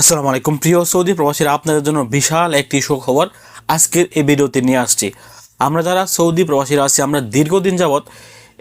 আসসালামু আলাইকুম। প্রিয় সৌদি প্রবাসীরা, আপনাদের জন্য বিশাল একটি সুখবর আজকের এই ভিডিওতে নিয়ে আসছি। আমরা যারা সৌদি প্রবাসীরা আছি, আমরা দীর্ঘদিন যাবৎ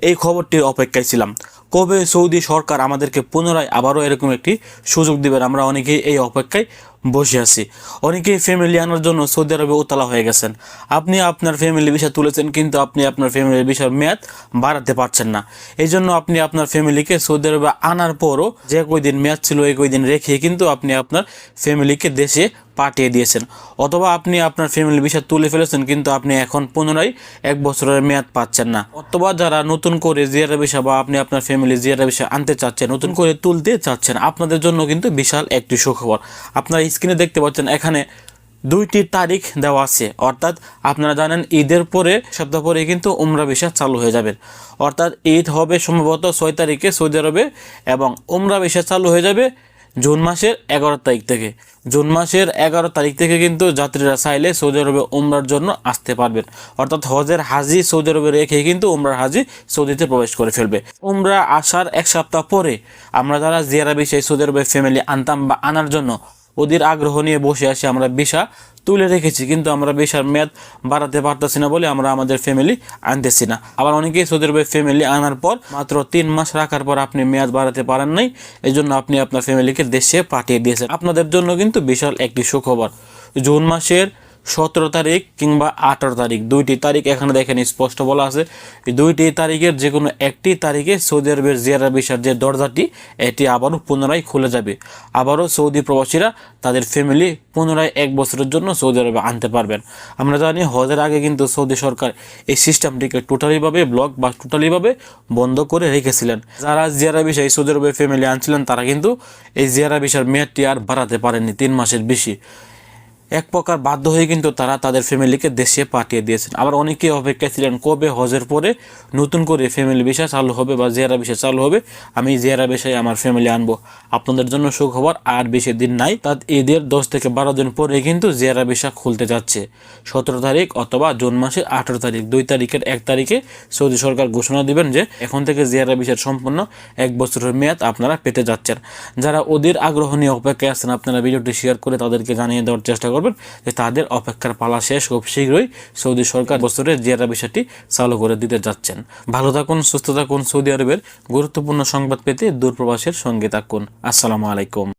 এই খবরটির অপেক্ষায় ছিলাম। কবে সৌদি সরকার আমাদেরকে পুনরায় আবারও এরকম একটি সুযোগ দিবেন আমরা অনেকেই এই অপেক্ষায় বসে আছি। অনেকেই ফ্যামিলি আনার জন্য সৌদি আরবে উতলা হয়ে গেছেন। আপনি আপনার ফ্যামিলি বিষয় তুলেছেন, কিন্তু আপনি আপনার ফ্যামিলির বিষয়ের মেয়াদ বাড়াতে পারছেন না। এই জন্য আপনি আপনার ফ্যামিলিকে সৌদি আরবে আনার পরও যে কয়দিন মেয়াদ ছিল এই কয়দিন রেখে কিন্তু আপনি আপনার ফ্যামিলিকে দেশে পাঠিয়ে দিয়েছেন। অথবা আপনি আপনার ফ্যামিলি বিষয় তুলে ফেলেছেন, কিন্তু আপনি এখন পুনরায় এক বছরের মেয়াদ পাচ্ছেন না। অথবা যারা নতুন করে জিয়ারা বিষয় বা আপনি আপনার ফ্যামিলি জিয়ারা বিষয়ে আনতে চাচ্ছেন, নতুন করে তুলতে চাচ্ছেন, আপনাদের জন্য কিন্তু বিশাল একটি সুখবর। আপনারা স্ক্রিনে দেখতে পাচ্ছেন, এখানে দুইটি তারিখ দেওয়া আছে। অর্থাৎ আপনারা জানেন, ঈদের পরে, সপ্তাহ পরে কিন্তু উমরা ভিসা চালু হয়ে যাবে। অর্থাৎ ঈদ হবে সম্ভবত ছয় তারিখে সৌদি আরবে এবং উমরা ভিসা চালু হয়ে যাবে জুন মাসের এগারো তারিখ থেকে। জুন মাসের এগারো তারিখ থেকে কিন্তু যাত্রীরা চাইলে সৌদি আরবে উমরার জন্য আসতে পারবেন। অর্থাৎ হজের হাজি সৌদি আরবে রেখে কিন্তু উমরার হাজি সৌদিতে প্রবেশ করে ফেলবে। উমরা আসার এক সপ্তাহ পরে আমরা যারা জিয়ারাবি সেই সৌদি আরবে ফ্যামিলি আনতাম বা আনার জন্য ওদের আগ্রহ নিয়ে বসে আসি আমরা বিষা তুলে রেখেছি, কিন্তু আমরা বিষার মেয়াদ বাড়াতে পারতেছি না বলে আমরা আমাদের ফ্যামিলি আনতেছি না। আবার অনেকেই সৌদি আরবে ফ্যামিলি আনার পর মাত্র তিন মাস রাখার পর আপনি মেয়াদ বাড়াতে পারেন নাই এই জন্য আপনি আপনার ফ্যামিলিকে দেশে পাঠিয়ে দিয়েছেন। আপনাদের জন্য কিন্তু বিশাল একটি সুখবর। জুন মাসের সতেরো তারিখ কিংবা আঠারো তারিখ। দুইটি তারিখ এখানে দেখেন, স্পষ্ট বলা আছে। এই দুইটি তারিখের যে কোনো একটি তারিখে সৌদি আরবের জিয়ারা ভিসার যে দরজাটি, এটি আবারও পুনরায় খুলে যাবে। আবারও সৌদি প্রবাসীরা তাদের ফ্যামিলি পুনরায় এক বছরের জন্য সৌদি আরবে আনতে পারবেন। আমরা জানি হজের আগে কিন্তু সৌদি সরকার এই সিস্টেমটিকে টোটালিভাবে ব্লক বা টোটালিভাবে বন্ধ করে রেখেছিলেন। যারা জিয়ারা বিষয় সৌদি আরবে ফ্যামিলি আনছিলেন, তারা কিন্তু এই জিয়ারা বিষার মেয়াদটি আর বাড়াতে পারেননি, তিন মাসের বেশি। এক প্রকার বাধ্য হয়ে কিন্তু তারা তাদের ফ্যামিলিকে দেশে পাঠিয়ে দিয়েছেন। আবার অনেকেই অপেক্ষা ছিলেন, কবে হজের পরে নতুন করে ফ্যামিলি বিষয় চালু হবে বা জিয়ারা বিষয় চালু হবে, আমি জিয়ারা বিষয়ে আমার ফ্যামিলি আনব। আপনাদের জন্য সুখবর আর বেশি দিন নাই। তার ঈদের দশ থেকে বারো দিন পরে কিন্তু জিয়ারা বিষয় খুলতে যাচ্ছে। সতেরো তারিখ অথবা জুন মাসের আঠেরো তারিখ, দুই তারিখের এক তারিখে সৌদি সরকার ঘোষণা দিবেন যে, এখন থেকে জিয়ারা বিষয়ের সম্পূর্ণ এক বছরের মেয়াদ আপনারা পেতে যাচ্ছেন। যারা ওদের আগ্রহ নিয়ে অপেক্ষায় আছেন, আপনারা ভিডিওটি শেয়ার করে তাদেরকে জানিয়ে দেওয়ার চেষ্টা করবেন যে তাদের অপেক্ষার পালা শেষ খুব শীঘ্রই সৌদি সরকার বছরের জিয়ারা বিষয়টি চালু করে দিতে যাচ্ছেন। ভালো থাকুন, সুস্থ থাকুন। সৌদি আরবের গুরুত্বপূর্ণ সংবাদ পেতে দূরপ্রবাসের সঙ্গে থাকুন। আসসালামু আলাইকুম।